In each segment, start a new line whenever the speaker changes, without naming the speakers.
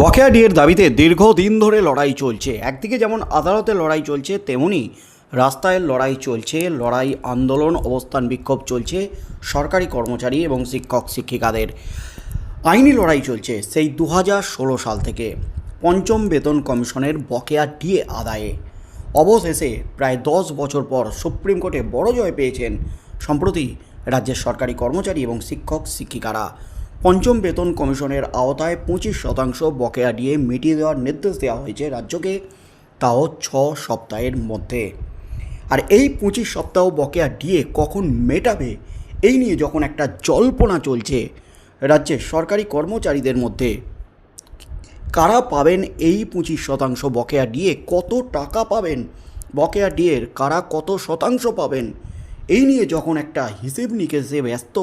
বকেয়া ডিয়ের দাবিতে দীর্ঘদিন ধরে লড়াই চলছে। একদিকে যেমন আদালতে লড়াই চলছে, তেমনি রাস্তায় লড়াই চলছে, লড়াই আন্দোলন অবস্থান বিক্ষোভ চলছে সরকারি কর্মচারী এবং শিক্ষক শিক্ষিকাদের। আইনি লড়াই চলছে সেই দু সাল থেকে পঞ্চম বেতন কমিশনের বকেয়া ডিএ আদায়ে। অবশেষে প্রায় দশ বছর পর সুপ্রিম কোর্টে বড় জয় পেয়েছেন সম্প্রতি রাজ্যের সরকারি কর্মচারী এবং শিক্ষক শিক্ষিকারা। পঞ্চম বেতন কমিশনের আওতায় পঁচিশ শতাংশ বকেয়া ডিএ মিটিয়ে দেওয়ার নির্দেশ দেওয়া হয়েছে রাজ্যকে, তাও ছ সপ্তাহের মধ্যে। আর এই পঁচিশ সপ্তাহ বকেয়া দিয়ে কখন মেটাবে, এই নিয়ে যখন একটা জল্পনা চলছে রাজ্যের সরকারি কর্মচারীদের মধ্যে, কারা পাবেন এই পঁচিশ শতাংশ বকেয়া ডিএ কত টাকা পাবেন বকেয়া ডিএর কারা কত শতাংশ পাবেন, এই নিয়ে যখন একটা হিসেব নিকেশে ব্যস্ত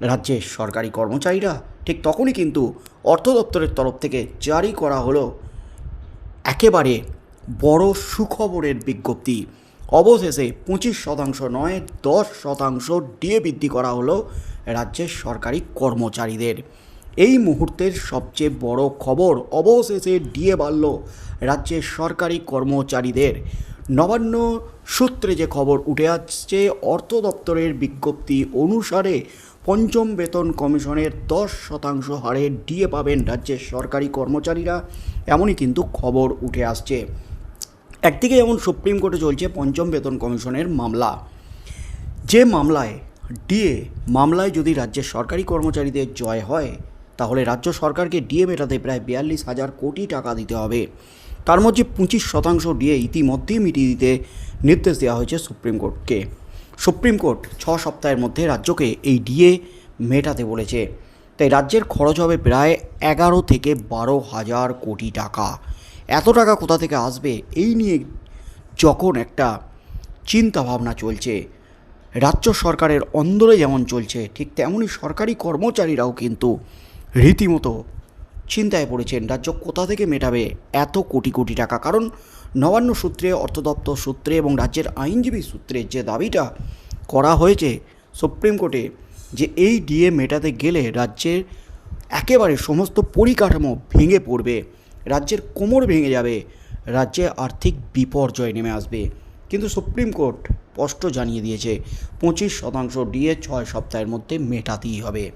রাজ্যের সরকারি কর্মচারীরা ঠিক তখনই কিন্তু অর্থ দপ্তরের তরফ থেকে জারি করা হলো একেবারে বড় সুখবরের বিজ্ঞপ্তি। অবশেষে পঁচিশ শতাংশ নয়, দশ শতাংশ ডিএ বৃদ্ধি করা হলো রাজ্যের সরকারি কর্মচারীদের। এই মুহূর্তের সবচেয়ে বড় খবর অবশেষে ডিএ বাড়ল রাজ্যের সরকারি কর্মচারীদের। নবান্ন সূত্রে যে খবর উঠে আসছে, অর্থ দপ্তরের বিজ্ঞপ্তি অনুসারে পঞ্চম বেতন কমিশনের দশ শতাংশ হারে ডিএ পাবেন রাজ্যের সরকারি কর্মচারীরা, এমনই কিন্তু খবর উঠে আসছে। একদিকে যেমন সুপ্রিম কোর্টে চলছে পঞ্চম বেতন কমিশনের মামলা। যে মামলায় ডিএ, মামলায় যদি রাজ্যের সরকারি কর্মচারীদের জয় হয়, তাহলে রাজ্য সরকারকে ডিএ মেটাতে প্রায় বিয়াল্লিশ হাজার কোটি টাকা দিতে হবে। তার মধ্যে পঁচিশ শতাংশ ডিএ ইতিমধ্যেই মিটিয়ে দিতে নির্দেশ দেওয়া হয়েছে সুপ্রিম কোর্টকে। সুপ্রিম কোর্ট ছ সপ্তাহের মধ্যে রাজ্যকে এই ডিএ মেটাতে বলেছে। তাই রাজ্যের খরচ হবে প্রায় এগারো থেকে বারো হাজার কোটি টাকা। এত টাকা কোথা থেকে আসবে এই নিয়ে যখন একটা চিন্তা ভাবনা চলছে। রাজ্য সরকারের অন্দরে যেমন চলছে, ঠিক তেমনই সরকারি কর্মচারীরাও কিন্তু রীতিমতো চিন্তায় পড়েছেন, রাজ্য কোথা থেকে মেটাবে এত কোটি কোটি টাকা? কারণ নবান্ন সূত্রে অর্থ দপ্তর সূত্রে এবং রাজ্যের আইনজীবী সূত্রে যে দাবিটা করা হয়েছে সুপ্রিম কোর্টে যে এই ডিএ মেটাতে গেলে রাজ্যের একেবারে সমস্ত পরিকাঠামো ভেঙে পড়বে, রাজ্যের কোমর ভেঙে যাবে, রাজ্যে আর্থিক বিপর্যয় নেমে আসবে। কিন্তু সুপ্রিম কোর্ট স্পষ্ট জানিয়ে দিয়েছে, পঁচিশ শতাংশ ডিএ ছয় সপ্তাহের মধ্যে মেটাতেই হবে।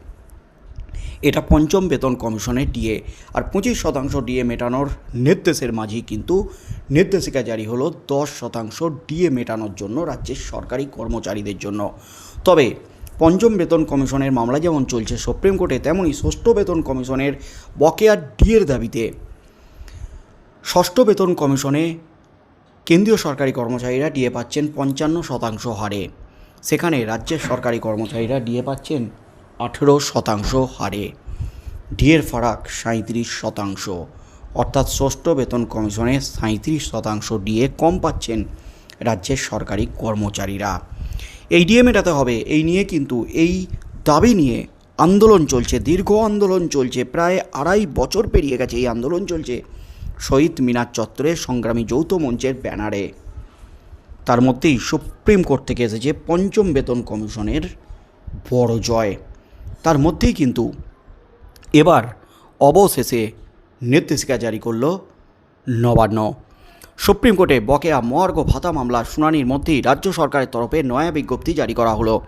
এটা পঞ্চম বেতন কমিশনের ডিএ। আর পঁচিশ শতাংশ ডিএ মেটানোর নির্দেশের মাঝেই কিন্তু নির্দেশিকা জারি হলো দশ শতাংশ ডিএ মেটানোর জন্য রাজ্যের সরকারি কর্মচারীদের জন্য। তবে পঞ্চম বেতন কমিশনের মামলা যেমন চলছে সুপ্রিম কোর্টে তেমনই ষষ্ঠ বেতন কমিশনের বকেয়া ডিএর দাবিতে। ষষ্ঠ বেতন কমিশনে কেন্দ্রীয় সরকারি কর্মচারীরা ডিএ পাচ্ছেন পঞ্চান্ন শতাংশ হারে। সেখানে রাজ্যের সরকারি কর্মচারীরা ডিএ পাচ্ছেন আঠেরো শতাংশ হারে। ডিএর ফারাক সাঁত্রিশ শতাংশ। অর্থাৎ ষষ্ঠ বেতন কমিশনে সাঁত্রিশ শতাংশ ডিএ কম পাচ্ছেন রাজ্যের সরকারি কর্মচারীরা। এই ডিএ মেটাতে হবে। এই নিয়ে কিন্তু এই দাবি নিয়ে আন্দোলন চলছে। দীর্ঘ আন্দোলন চলছে। প্রায় আড়াই বছর পেরিয়ে গেছে এই আন্দোলন চলছে শহীদ মিনার চত্বরে সংগ্রামী যৌথ মঞ্চের ব্যানারে। তার মধ্যেই সুপ্রিম কোর্ট থেকে এসেছে পঞ্চম বেতন কমিশনের বড় জয়। তার মধ্যেই কিন্তু এবার অবশেষে নির্দেশিকা জারি করল নবান্ন। সুপ্রিম কোর্টে বকেয়া মর্গ ভাতা মামলার শুনানির মধ্যেই রাজ্য সরকারের তরফে নয়া বিজ্ঞপ্তি জারি করা হলো।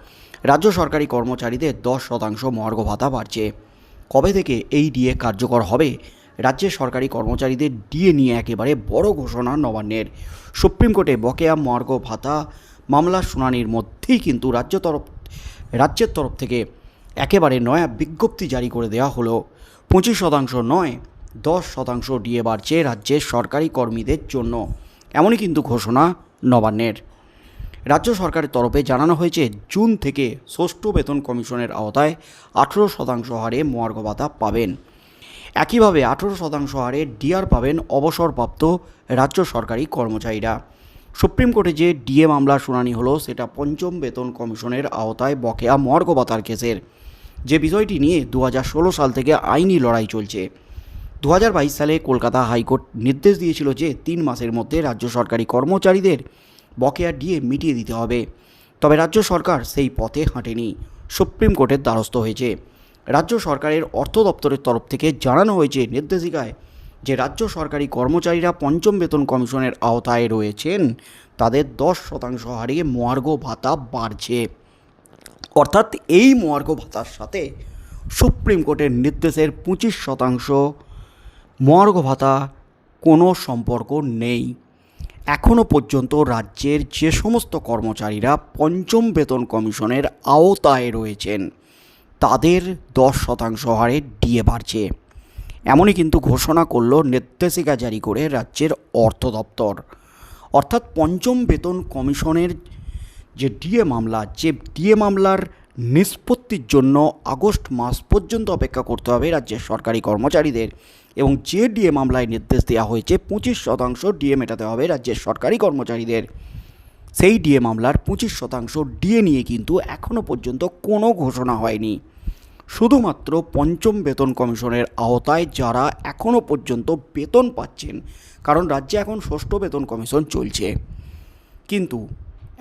রাজ্য সরকারি কর্মচারীদের দশ শতাংশ মর্গ ভাতা বাড়ছে। কবে থেকে এই ডিএ কার্যকর হবে? রাজ্যের সরকারি কর্মচারীদের ডিএ নিয়ে একেবারে বড় ঘোষণা নবান্নের। সুপ্রিম কোর্টে বকেয়া মর্গ ভাতা মামলার শুনানির মধ্যেই কিন্তু রাজ্য তরফ রাজ্যের তরফ থেকে একেবারে নয়া বিজ্ঞপ্তি জারি করে দেওয়া হলো। পঁচিশ শতাংশ নয়, দশ শতাংশ ডিএ বাড়ছে রাজ্যের সরকারি কর্মীদের জন্য, এমনই কিন্তু ঘোষণা নবান্নের। রাজ্য সরকারের তরফে জানানো হয়েছে, জুন থেকে ষষ্ঠ বেতন কমিশনের আওতায় আঠেরো শতাংশ হারে মর্গ ভাতা পাবেন। একইভাবে আঠেরো শতাংশ হারে ডিআর পাবেন অবসরপ্রাপ্ত রাজ্য সরকারি কর্মচারীরা। সুপ্রিম কোর্টে যে ডিএ মামলার শুনানি হলো, সেটা পঞ্চম বেতন কমিশনের আওতায় বকেয়া মর্গ ভাতার কেসের। যে বিষয়টি নিয়ে দু হাজার ষোলো সাল থেকে আইনি লড়াই চলছে। দু হাজার বাইশ সালে কলকাতা হাইকোর্ট নির্দেশ দিয়েছিল যে তিন মাসের মধ্যে রাজ্য সরকারি কর্মচারীদের বকেয়া ডিএ মিটিয়ে দিতে হবে। তবে রাজ্য সরকার সেই পথে হাঁটেনি, সুপ্রিম কোর্টের দ্বারস্থ হয়েছে। রাজ্য সরকারের অর্থ দপ্তরের তরফ থেকে জানানো হয়েছে নির্দেশিকায় যে রাজ্য সরকারি কর্মচারীরা পঞ্চম বেতন কমিশনের আওতায় রয়েছেন, তাদের দশ শতাংশ হারে মহার্ঘ ভাতা বাড়ছে। অর্থাৎ এই মহার্ঘ ভাতার সাথে সুপ্রিম কোর্টের নির্দেশের পঁচিশ শতাংশ মহার্ঘ ভাতা কোনো সম্পর্ক নেই। এখনও পর্যন্ত রাজ্যের যে সমস্ত কর্মচারীরা পঞ্চম বেতন কমিশনের আওতায় রয়েছেন, তাদের দশ শতাংশ হারে ডিএ বাড়ছে। এমনই কিন্তু ঘোষণা করল নির্দেশিকা জারি করে রাজ্যের অর্থ দপ্তর। অর্থাৎ পঞ্চম বেতন কমিশনের যে ডিএ মামলা, যে ডিএ মামলার নিষ্পত্তির জন্য আগস্ট মাস পর্যন্ত অপেক্ষা করতে হবে রাজ্যের সরকারি কর্মচারীদের এবং যে ডিএ মামলায় নির্দেশ দেওয়া হয়েছে পঁচিশ শতাংশ ডিএ মেটাতে হবে রাজ্যের সরকারি কর্মচারীদের। সেই ডিএ মামলার পঁচিশ শতাংশ ডিএ নিয়ে কিন্তু এখনও পর্যন্ত কোনো ঘোষণা হয়নি। শুধুমাত্র পঞ্চম বেতন কমিশনের আওতায় যারা এখনও পর্যন্ত বেতন পাচ্ছেন, কারণ রাজ্যে এখন ষষ্ঠ বেতন কমিশন চলছে। কিন্তু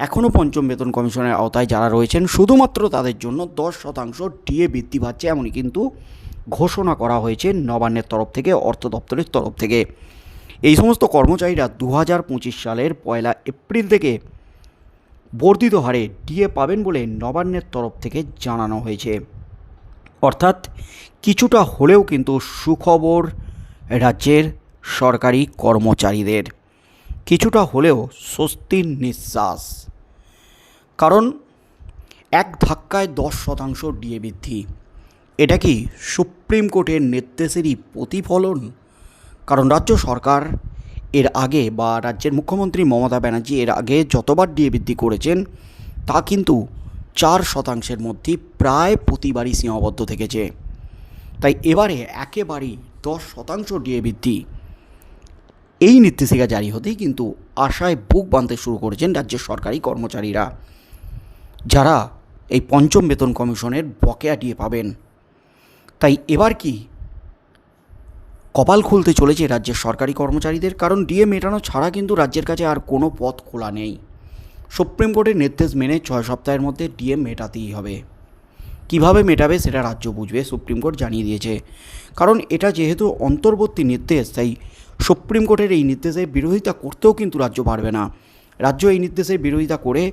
এখনও পঞ্চম বেতন কমিশনের আওতায় যারা রয়েছেন, শুধুমাত্র তাদের জন্য দশ শতাংশ ডিএ বৃদ্ধি পাচ্ছে এমনই কিন্তু ঘোষণা করা হয়েছে নবান্নের তরফ থেকে, অর্থ দপ্তরের তরফ থেকে। এই সমস্ত কর্মচারীরা দু হাজার পঁচিশ সালের পয়লা এপ্রিল থেকে বর্ধিত হারে ডিএ পাবেন বলে নবান্নের তরফ থেকে জানানো হয়েছে। অর্থাৎ কিছুটা হলেও কিন্তু সুখবর রাজ্যের সরকারি কর্মচারীদের। কিছুটা হলেও স্বস্তির নিঃশ্বাস। কারণ এক ধাক্কায় দশ শতাংশ ডিএ বৃদ্ধি। এটা কি সুপ্রিম কোর্টের নির্দেশেরই প্রতিফলন? কারণ রাজ্য সরকার এর আগে বা রাজ্যের মুখ্যমন্ত্রী মমতা ব্যানার্জি এর আগে যতবার ডিএ বৃদ্ধি করেছেন, তা কিন্তু চার শতাংশের মধ্যে প্রায় প্রতিবারই সীমাবদ্ধ থেকেছে। তাই এবারে একেবারেই দশ শতাংশ ডিএ বৃদ্ধি এই নির্দেশিকা জারি হতেই কিন্তু আশায় বুক বাঁধতে শুরু করেছেন রাজ্যের সরকারি কর্মচারীরা, যারা এই পঞ্চম বেতন কমিশনের বকেয়া ডিএ পাবেন। তাই এবার কি কপাল খুলতে চলেছে রাজ্যের সরকারি কর্মচারীদের? কারণ ডিএ মেটানো ছাড়া কিন্তু রাজ্যের কাছে আর কোনো পথ খোলা নেই। সুপ্রিম কোর্টের নির্দেশ মেনে ছয় সপ্তাহের মধ্যে ডিএ মেটাতেই হবে। কীভাবে মেটাবে সেটা রাজ্য বুঝবে, সুপ্রিম কোর্ট জানিয়ে দিয়েছে। কারণ এটা যেহেতু অন্তর্বর্তী নির্দেশ, তাই সুপ্রিম কোর্টের এই নির্দেশের বিরোধিতা করতেও কিন্তু রাজ্য পারবে না। রাজ্য এই নির্দেশের বিরোধিতা করে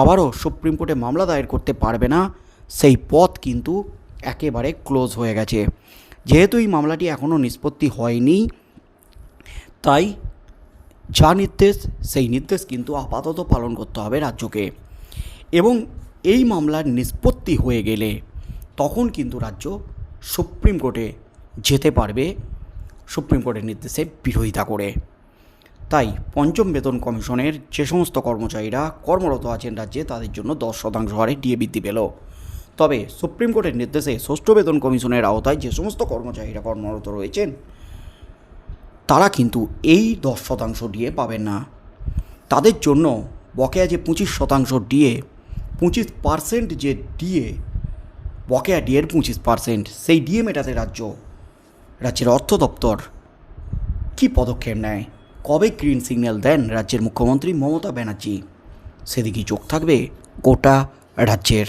আবারও সুপ্রিম কোর্টে মামলা দায়ের করতে পারবে না, সেই পথ কিন্তু একেবারে ক্লোজ হয়ে গেছে। যেহেতু এই মামলাটি এখনও নিষ্পত্তি হয়নি, তাই যা নির্দেশ, সেই নির্দেশ কিন্তু আপাতত পালন করতে হবে রাজ্যকে। এবং এই মামলার নিষ্পত্তি হয়ে গেলে তখন কিন্তু রাজ্য সুপ্রিম কোর্টে যেতে পারবে সুপ্রিম কোর্টের নির্দেশে বিরোধিতা করে। তাই পঞ্চম বেতন কমিশনের যে সমস্ত কর্মচারীরা কর্মরত আছেন রাজ্যে, তাদের জন্য দশ শতাংশ হারে ডিএ বৃদ্ধি পেল। তবে সুপ্রিম কোর্টের নির্দেশে ষষ্ঠ বেতন কমিশনের আওতায় যে সমস্ত কর্মচারীরা কর্মরত রয়েছেন তারা কিন্তু এই দশ শতাংশ ডিএ পাবেন না। তাদের জন্য বকেয়া যে পঁচিশ শতাংশ ডিএ, পঁচিশ পার্সেন্ট যে ডিএ, বকেয়া ডিএর পঁচিশ পার্সেন্ট, সেই ডিএ মেটাতে রাজ্য, রাজ্যের অর্থ দপ্তর কী পদক্ষেপ নেয়? কবে গ্রিন সিগন্যাল দেন রাজ্যের মুখ্যমন্ত্রী মমতা ব্যানার্জি? সেদিকে চোখ থাকবে গোটা রাজ্যের।